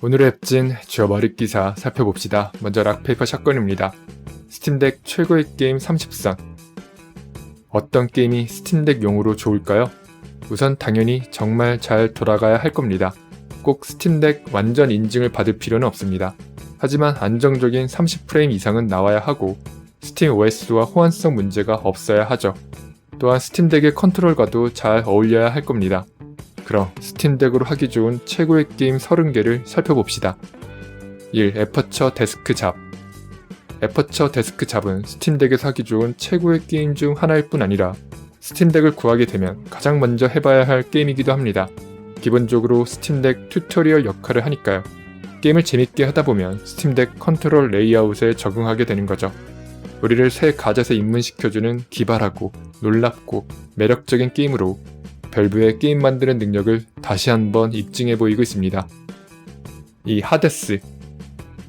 오늘의 앱진 주어버릴 기사 살펴봅시다. 먼저 락페이퍼 샷건입니다. 스팀덱 최고의 게임 30선. 어떤 게임이 스팀덱용으로 좋을까요? 우선 당연히 정말 잘 돌아가야 할 겁니다. 꼭 스팀덱 완전 인증을 받을 필요는 없습니다. 하지만 안정적인 30프레임 이상은 나와야 하고 스팀 OS와 호환성 문제가 없어야 하죠. 또한 스팀덱의 컨트롤과도 잘 어울려야 할 겁니다. 그럼 스팀덱으로 하기 좋은 최고의 게임 30개를 살펴봅시다. 1. 에퍼처 데스크 잡 에퍼처 데스크 잡은 스팀덱에서 하기 좋은 최고의 게임 중 하나일 뿐 아니라 스팀덱을 구하게 되면 가장 먼저 해봐야 할 게임이기도 합니다. 기본적으로 스팀덱 튜토리얼 역할을 하니까요. 게임을 재밌게 하다 보면 스팀덱 컨트롤 레이아웃에 적응하게 되는 거죠. 우리를 새 가젯에 입문시켜주는 기발하고 놀랍고 매력적인 게임으로 밸브의 게임 만드는 능력을 다시 한번 입증해 보이고 있습니다. 이 하데스.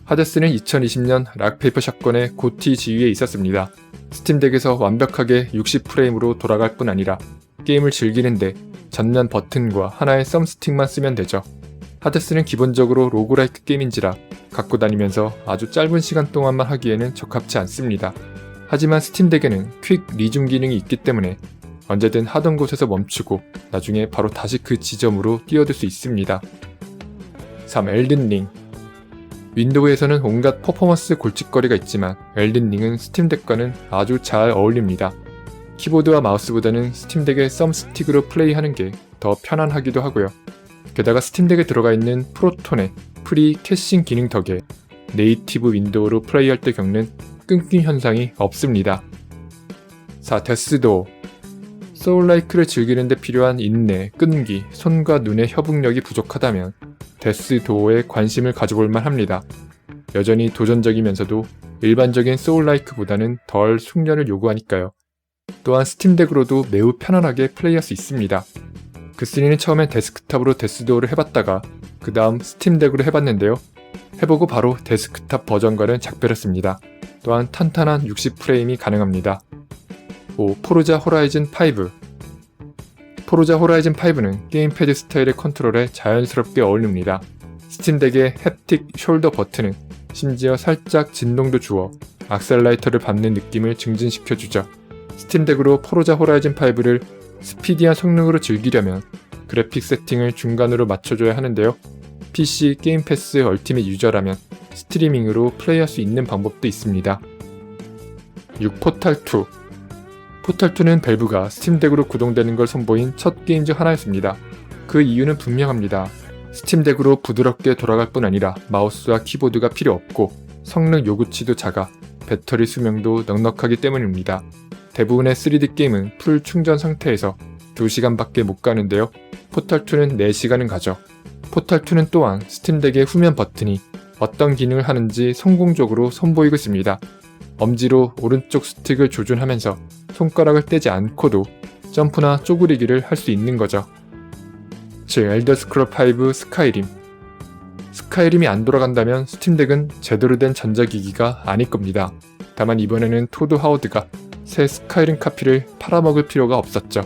하데스는 2020년 락페이퍼 샷건의 고티 지위에 있었습니다. 스팀덱에서 완벽하게 60프레임으로 돌아갈 뿐 아니라 게임을 즐기는데 전면 버튼과 하나의 썸스틱만 쓰면 되죠. 하데스는 기본적으로 로그라이크 게임인지라 갖고 다니면서 아주 짧은 시간 동안만 하기에는 적합치 않습니다. 하지만 스팀덱에는 퀵 리줌 기능이 있기 때문에 언제든 하던 곳에서 멈추고 나중에 바로 다시 그 지점으로 뛰어들 수 있습니다. 3. 엘든링 윈도우에서는 온갖 퍼포먼스 골칫거리가 있지만 엘든링은 스팀덱과는 아주 잘 어울립니다. 키보드와 마우스보다는 스팀덱의 썸스틱으로 플레이하는 게 더 편안하기도 하고요. 게다가 스팀덱에 들어가 있는 프로톤의 프리 캐싱 기능 덕에 네이티브 윈도우로 플레이할 때 겪는 끊김 현상이 없습니다. 4. 데스도 소울라이크를 즐기는데 필요한 인내, 끈기, 손과 눈의 협응력이 부족하다면 데스 도어에 관심을 가져볼 만합니다. 여전히 도전적이면서도 일반적인 소울라이크보다는 덜 숙련을 요구하니까요. 또한 스팀덱으로도 매우 편안하게 플레이할 수 있습니다. 그스리는 처음엔 데스크탑으로 데스도어를 해봤다가 그 다음 스팀덱으로 해봤는데요. 해보고 바로 데스크탑 버전과는 작별했습니다. 또한 탄탄한 60프레임이 가능합니다. 5. 포르자 호라이즌 5 포르자 호라이즌 5는 게임패드 스타일의 컨트롤에 자연스럽게 어울립니다. 스팀덱의 햅틱 숄더 버튼은 심지어 살짝 진동도 주어 악셀라이터를 밟는 느낌을 증진시켜주죠. 스팀덱으로 포르자 호라이즌 5를 스피디한 성능으로 즐기려면 그래픽 세팅을 중간으로 맞춰줘야 하는데요. PC 게임 패스 얼티밋 유저라면 스트리밍으로 플레이할 수 있는 방법도 있습니다. 6. 포탈2 포탈2는 밸브가 스팀덱으로 구동되는 걸 선보인 첫 게임 중 하나였습니다. 그 이유는 분명합니다. 스팀덱으로 부드럽게 돌아갈 뿐 아니라 마우스와 키보드가 필요 없고 성능 요구치도 작아 배터리 수명도 넉넉하기 때문입니다. 대부분의 3D 게임은 풀 충전 상태에서 2시간밖에 못 가는데요. 포탈2는 4시간은 가죠. 포탈2는 또한 스팀덱의 후면 버튼이 어떤 기능을 하는지 성공적으로 선보이고 있습니다. 엄지로 오른쪽 스틱을 조준하면서 손가락을 떼지 않고도 점프나 쪼그리기를 할 수 있는 거죠. 7. 엘더 스크롤 5 스카이림 스카이림이 안 돌아간다면 스팀덱은 제대로 된 전자기기가 아닐 겁니다. 다만 이번에는 토드 하워드가 새 스카이림 카피를 팔아먹을 필요가 없었죠.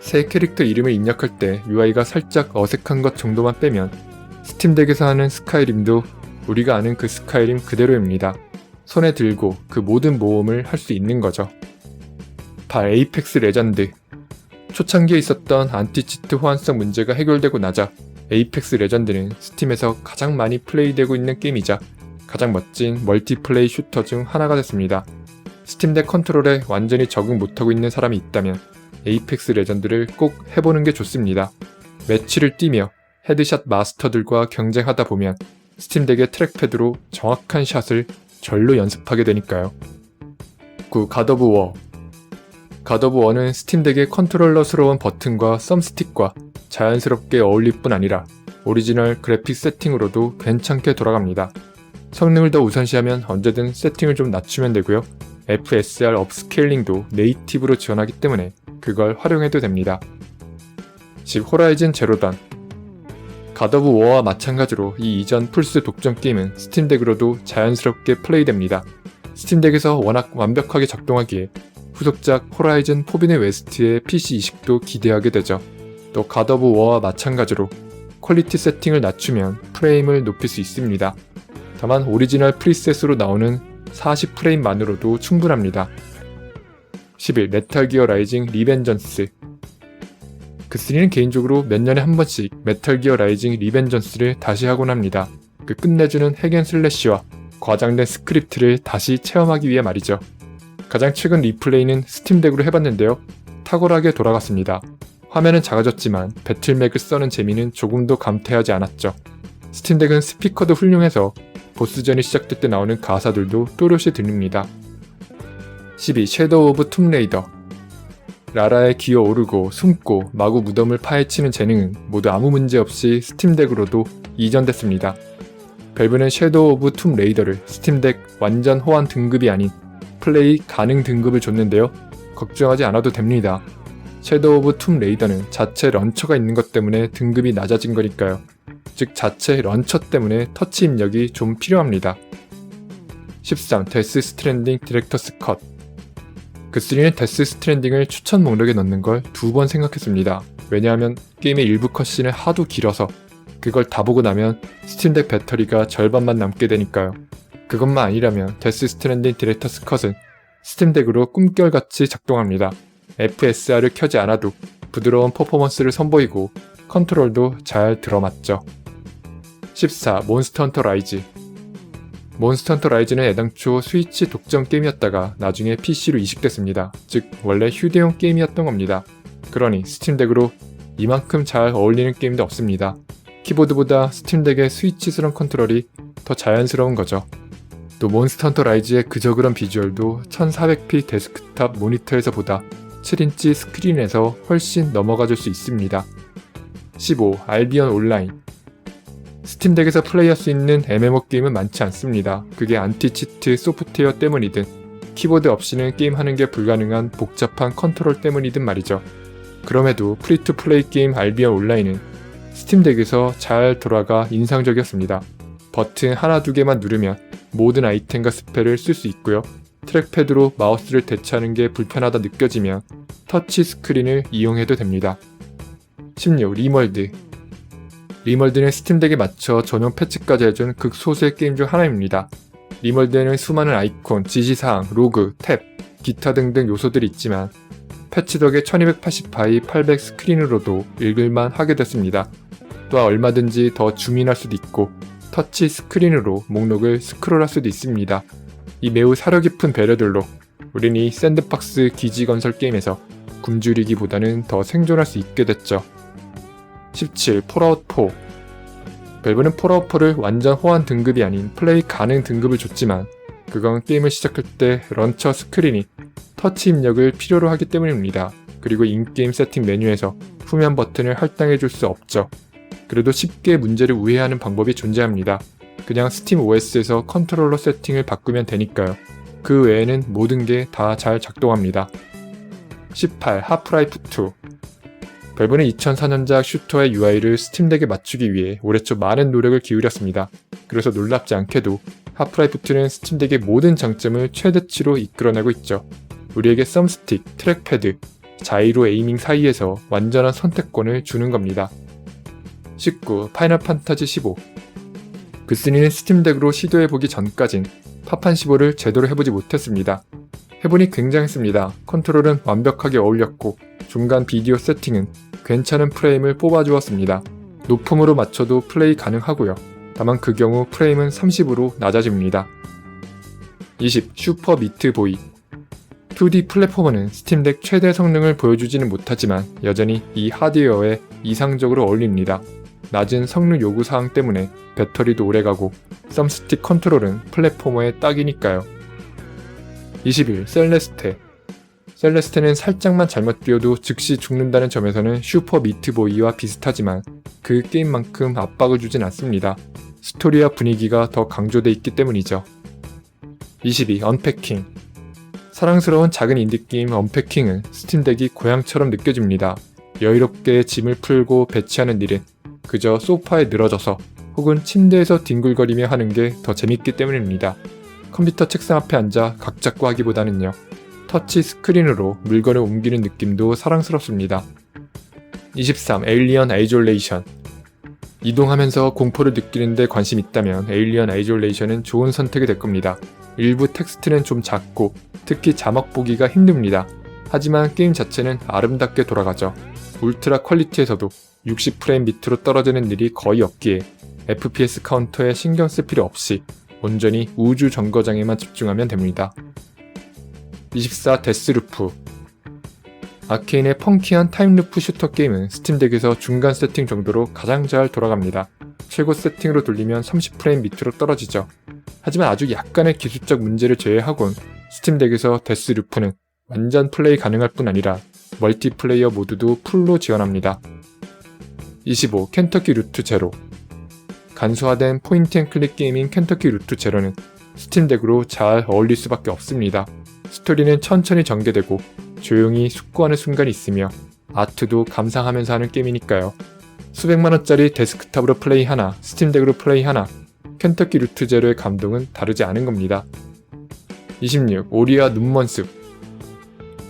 새 캐릭터 이름을 입력할 때 UI가 살짝 어색한 것 정도만 빼면 스팀덱에서 하는 스카이림도 우리가 아는 그 스카이림 그대로입니다. 손에 들고 그 모든 모험을 할 수 있는 거죠. 8. 에이펙스 레전드 초창기에 있었던 안티치트 호환성 문제가 해결되고 나자 에이펙스 레전드는 스팀에서 가장 많이 플레이되고 있는 게임이자 가장 멋진 멀티플레이 슈터 중 하나가 됐습니다. 스팀덱 컨트롤에 완전히 적응 못하고 있는 사람이 있다면 에이펙스 레전드를 꼭 해보는 게 좋습니다. 매치를 뛰며 헤드샷 마스터들과 경쟁하다 보면 스팀덱의 트랙패드로 정확한 샷을 절로 연습하게 되니까요. 9. 갓오브 워 갓오브 워는 스팀덱의 컨트롤러스러운 버튼과 썸스틱과 자연스럽게 어울릴 뿐 아니라 오리지널 그래픽 세팅으로도 괜찮게 돌아갑니다. 성능을 더 우선시하면 언제든 세팅을 좀 낮추면 되고요. FSR 업스케일링도 네이티브로 지원하기 때문에 그걸 활용해도 됩니다. 즉 호라이즌 제로단 갓오브 워와 마찬가지로 이 이전 플스 독점 게임은 스팀덱으로도 자연스럽게 플레이됩니다. 스팀덱에서 워낙 완벽하게 작동하기에 후속작 호라이즌 포비네 웨스트의 PC 이식도 기대하게 되죠. 또 갓오브 워와 마찬가지로 퀄리티 세팅을 낮추면 프레임을 높일 수 있습니다. 다만 오리지널 프리셋으로 나오는 40프레임만으로도 충분합니다. 11. 메탈 기어 라이징 리벤전스 그3는 개인적으로 몇 년에 한 번씩 메탈 기어 라이징 리벤전스를 다시 하곤 합니다. 그 끝내주는 핵앤 슬래시와 과장된 스크립트를 다시 체험하기 위해 말이죠. 가장 최근 리플레이는 스팀덱으로 해봤는데요. 탁월하게 돌아갔습니다. 화면은 작아졌지만 배틀맥을 써는 재미는 조금도 감퇴하지 않았죠. 스팀덱은 스피커도 훌륭해서 보스전이 시작될 때 나오는 가사들도 또렷이 들립니다. 12. 섀도우 오브 툼레이더 라라의 기어오르고 숨고 마구 무덤을 파헤치는 재능은 모두 아무 문제 없이 스팀덱으로도 이전됐습니다. 밸브는 섀도우 오브 툼 레이더를 스팀덱 완전 호환 등급이 아닌 플레이 가능 등급을 줬는데요. 걱정하지 않아도 됩니다. 섀도우 오브 툼 레이더는 자체 런처가 있는 것 때문에 등급이 낮아진 거니까요. 즉 자체 런처 때문에 터치 입력이 좀 필요합니다. 13. 데스 스트랜딩 디렉터스 컷 그3는 데스 스트랜딩을 추천 목록에 넣는 걸 두 번 생각했습니다. 왜냐하면 게임의 일부 컷신은 하도 길어서 그걸 다 보고 나면 스팀덱 배터리가 절반만 남게 되니까요. 그것만 아니라면 데스 스트랜딩 디렉터스 컷은 스팀덱으로 꿈결같이 작동합니다. FSR을 켜지 않아도 부드러운 퍼포먼스를 선보이고 컨트롤도 잘 들어맞죠. 14. 몬스터 헌터 라이즈 몬스터 헌터 라이즈는 애당초 스위치 독점 게임이었다가 나중에 PC로 이식됐습니다. 즉 원래 휴대용 게임이었던 겁니다. 그러니 스팀덱으로 이만큼 잘 어울리는 게임도 없습니다. 키보드보다 스팀덱의 스위치스러운 컨트롤이 더 자연스러운 거죠. 또 몬스터 헌터 라이즈의 그저 그런 비주얼도 1400p 데스크탑 모니터에서 보다 7인치 스크린에서 훨씬 넘어가줄 수 있습니다. 15. 알비언 온라인 스팀덱에서 플레이할 수 있는 MMO 게임은 많지 않습니다. 그게 안티치트 소프트웨어 때문이든 키보드 없이는 게임하는 게 불가능한 복잡한 컨트롤 때문이든 말이죠. 그럼에도 프리투 플레이 게임 알비언 온라인은 스팀덱에서 잘 돌아가 인상적이었습니다. 버튼 하나 두 개만 누르면 모든 아이템과 스펠을 쓸 수 있고요. 트랙패드로 마우스를 대체하는 게 불편하다 느껴지면 터치 스크린을 이용해도 됩니다. 16. 리멀드 리멀드는 스팀덱에 맞춰 전용 패치까지 해준 극소수의 게임 중 하나입니다. 리멀드에는 수많은 아이콘, 지시사항, 로그, 탭, 기타 등등 요소들이 있지만 패치 덕에 1280바이 800 스크린으로도 읽을만 하게 됐습니다. 또한 얼마든지 더 줌인할 수도 있고 터치 스크린으로 목록을 스크롤할 수도 있습니다. 이 매우 사려 깊은 배려들로 우린 이 샌드박스 기지 건설 게임에서 굶주리기보다는 더 생존할 수 있게 됐죠. 17. 폴아웃 4 밸브는 폴아웃 4를 완전 호환 등급이 아닌 플레이 가능 등급을 줬지만 그건 게임을 시작할 때 런처 스크린이 터치 입력을 필요로 하기 때문입니다. 그리고 인게임 세팅 메뉴에서 후면 버튼을 할당해 줄 수 없죠. 그래도 쉽게 문제를 우회하는 방법이 존재합니다. 그냥 스팀 OS에서 컨트롤러 세팅을 바꾸면 되니까요. 그 외에는 모든 게 다 잘 작동합니다. 18. 하프라이프 2 밸브는 2004년작 슈터의 UI를 스팀덱에 맞추기 위해 올해 초 많은 노력을 기울였습니다. 그래서 놀랍지 않게도 하프라이프2는 스팀덱의 모든 장점을 최대치로 이끌어내고 있죠. 우리에게 썸스틱, 트랙패드, 자이로 에이밍 사이에서 완전한 선택권을 주는 겁니다. 19. 파이널 판타지 15 그스니는 스팀덱으로 시도해보기 전까진 파판 15를 제대로 해보지 못했습니다. 해보니 굉장했습니다. 컨트롤은 완벽하게 어울렸고 중간 비디오 세팅은 괜찮은 프레임을 뽑아주었습니다. 높음으로 맞춰도 플레이 가능하고요. 다만 그 경우 프레임은 30으로 낮아집니다. 20. 슈퍼 미트 보이 2D 플랫포머는 스팀덱 최대 성능을 보여주지는 못하지만 여전히 이 하드웨어에 이상적으로 어울립니다. 낮은 성능 요구 사항 때문에 배터리도 오래가고 썸스틱 컨트롤은 플랫포머에 딱이니까요. 21. 셀레스테 셀레스테는 살짝만 잘못 뛰어도 즉시 죽는다는 점에서는 슈퍼 미트보이와 비슷하지만 그 게임만큼 압박을 주진 않습니다. 스토리와 분위기가 더 강조돼 있기 때문이죠. 22. 언패킹 사랑스러운 작은 인디게임 언패킹은 스팀덱이 고향처럼 느껴집니다. 여유롭게 짐을 풀고 배치하는 일은 그저 소파에 늘어져서 혹은 침대에서 뒹굴거리며 하는 게 더 재밌기 때문입니다. 컴퓨터 책상 앞에 앉아 각 잡고 하기보다는요. 터치 스크린으로 물건을 옮기는 느낌도 사랑스럽습니다. 23. 에일리언 아이졸레이션 이동하면서 공포를 느끼는데 관심 있다면 에일리언 아이졸레이션은 좋은 선택이 될 겁니다. 일부 텍스트는 좀 작고 특히 자막 보기가 힘듭니다. 하지만 게임 자체는 아름답게 돌아가죠. 울트라 퀄리티에서도 60프레임 밑으로 떨어지는 일이 거의 없기에 FPS 카운터에 신경 쓸 필요 없이 온전히 우주 정거장에만 집중하면 됩니다. 24 데스루프 아케인의 펑키한 타임루프 슈터 게임은 스팀덱에서 중간 세팅 정도로 가장 잘 돌아갑니다. 최고 세팅으로 돌리면 30프레임 밑으로 떨어지죠. 하지만 아주 약간의 기술적 문제를 제외하곤 스팀덱에서 데스루프는 완전 플레이 가능할 뿐 아니라 멀티플레이어 모드도 풀로 지원합니다. 25. 켄터키 루트 제로 간소화된 포인트 앤 클릭 게임인 켄터키 루트 제로는 스팀덱으로 잘 어울릴 수밖에 없습니다. 스토리는 천천히 전개되고 조용히 숙고하는 순간이 있으며 아트도 감상하면서 하는 게임이니까요. 수백만원짜리 데스크탑으로 플레이 하나, 스팀덱으로 플레이 하나, 켄터키 루트 제로의 감동은 다르지 않은 겁니다. 26. 오리아 눈먼 숲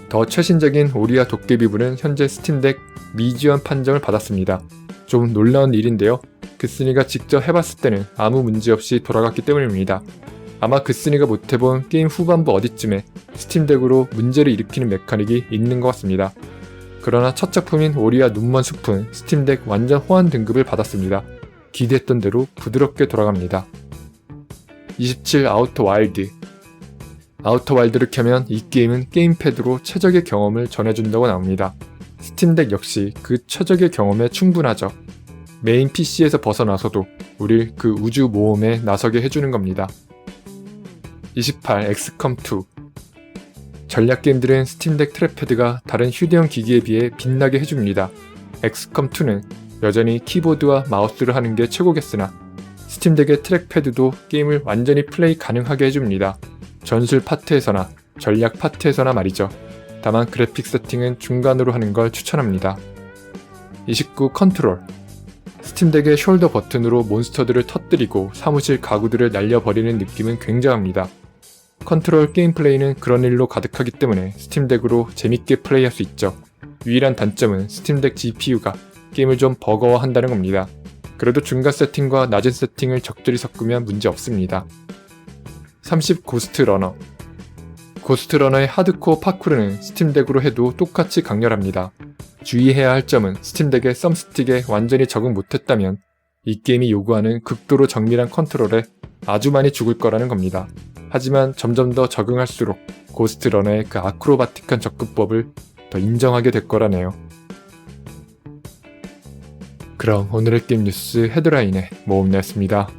더 최신적인 오리아 도깨비불은 현재 스팀덱 미지원 판정을 받았습니다. 좀 놀라운 일인데요. 그스니가 직접 해봤을 때는 아무 문제 없이 돌아갔기 때문입니다. 아마 그스니가 못해본 게임 후반부 어디쯤에 스팀덱으로 문제를 일으키는 메카닉이 있는 것 같습니다. 그러나 첫 작품인 오리아 눈먼 숲은 스팀덱 완전 호환 등급을 받았습니다. 기대했던 대로 부드럽게 돌아갑니다. 27 아우터 와일드 아우터 와일드를 켜면 이 게임은 게임패드로 최적의 경험을 전해준다고 나옵니다. 스팀덱 역시 그 최적의 경험에 충분하죠. 메인 PC에서 벗어나서도 우릴 그 우주 모험에 나서게 해주는 겁니다. 28 엑스컴 2 전략 게임들은 스팀덱 트랙패드가 다른 휴대용 기기에 비해 빛나게 해줍니다. 엑스컴 2는 여전히 키보드와 마우스를 하는 게 최고겠으나 스팀덱의 트랙패드도 게임을 완전히 플레이 가능하게 해줍니다. 전술 파트에서나 전략 파트에서나 말이죠. 다만 그래픽 세팅은 중간으로 하는 걸 추천합니다. 29 컨트롤 스팀덱의 숄더 버튼으로 몬스터들을 터뜨리고 사무실 가구들을 날려버리는 느낌은 굉장합니다. 컨트롤 게임 플레이는 그런 일로 가득하기 때문에 스팀덱으로 재밌게 플레이할 수 있죠. 유일한 단점은 스팀덱 GPU가 게임을 좀 버거워한다는 겁니다. 그래도 중간 세팅과 낮은 세팅을 적절히 섞으면 문제 없습니다. 30 고스트 러너 고스트 러너의 하드코어 파쿠르는 스팀덱으로 해도 똑같이 강렬합니다. 주의해야 할 점은 스팀덱의 썸스틱에 완전히 적응 못했다면 이 게임이 요구하는 극도로 정밀한 컨트롤에 아주 많이 죽을 거라는 겁니다. 하지만 점점 더 적응할수록 고스트 러너의 그 아크로바틱한 접근법을 더 인정하게 될 거라네요. 그럼 오늘의 게임 뉴스 헤드라인에 모음냈습니다.